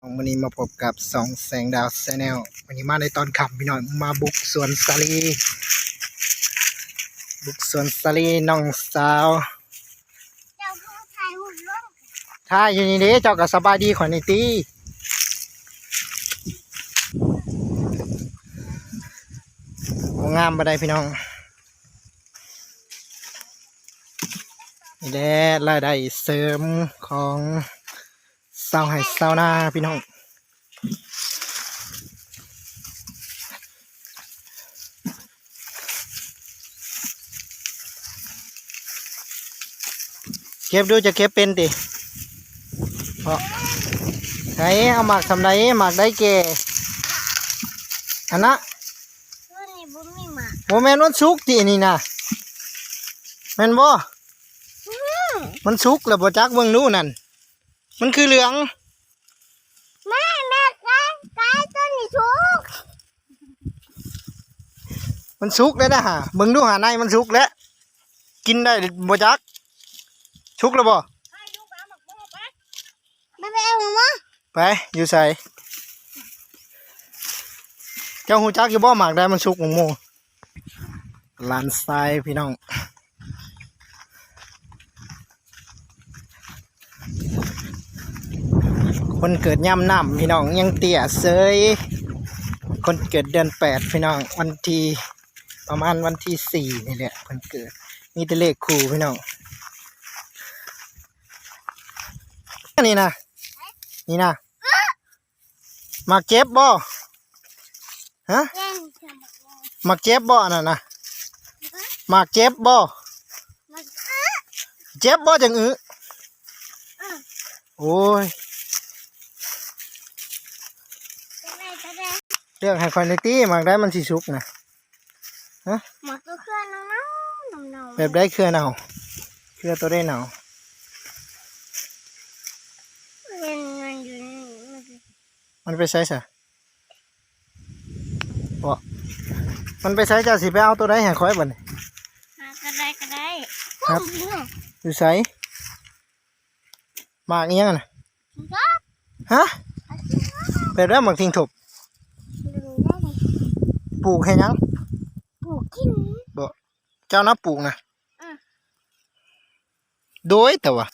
วันนี้มาพบกับสองแสงดาวแชนแนลวันนี้มาในตอนค่ำพี่น้องมาบุกสวนสาลีบุกสวนสาลีน้องสาวเจ้าพ่อถ่ายหุ่นลงถ้าอยู่นี่เด้เจ้าก็สบายดีขวัญนี่ตีโอ้งามบ่ได้พี่น้องนี่แหละรายได้เสริมของ สาวให้สาวนาพี่น้องเก็บดูจะเก็บเป็นติเพราะไหนเอาหมากทำไรหมากได้เกอันนะตัวนี้บุ้มีหมาโมแมนมันสุกติอันนี่นะแมนบ่อืมมันสุกแล้วบ่จักเบิ่งดูนั่น มันคือเหลืองแม่แม่กายกายตัวนี้ชุกมันสุกแล้วนะฮะเบิ่งดูหาในมันสุกแล้ว กินได้บ่จักสุกแล้วบ่มาไปเอาหมาไปอยู่ใส่เจ้าหูจักอยู่บ่หมากได้มันสุกหมูหมูลานทรายพี่น้อง คนเกิดย่ำน้ำพี่น้องยังเตี่ยเซยคนเกิดเดือนแปดพี่น้องวันที่ประมาณวันที่สี่นี่แหละคนเกิดมีแต่เลขคู่พี่น้องนี่นะนี่นะมาเก็บบ่ฮะแย่งเธอหมดเลยมาเก็บบ่อันนั่นนะมาเก็บบ่เจ็บบ่จังอื้อโอ้ย จะได้จะได้ เรื่องให้คอยในตี้หมากได้มันสิสุกนะหมาก็เคลื่อนน้องน้องน้องแบบได้เครือเนาเครือตัวได้เนามันมันอยู่นี่มันอยู่มันไปใช้ซะบ่มันไปใช้เจ้าสิไปเอาตัวได้ให้คอยบ่นี่หาก็ได้ก็ได้ครับผมเนี่ยอยู่ไสหมากเอียงอะน่ะครับฮะ แบบได้หมากทิ้งถบดูได้เลยปลูกให้หยังปลูกกินบ่เจ้านับปลูกนะอืมโดยแต่ว่า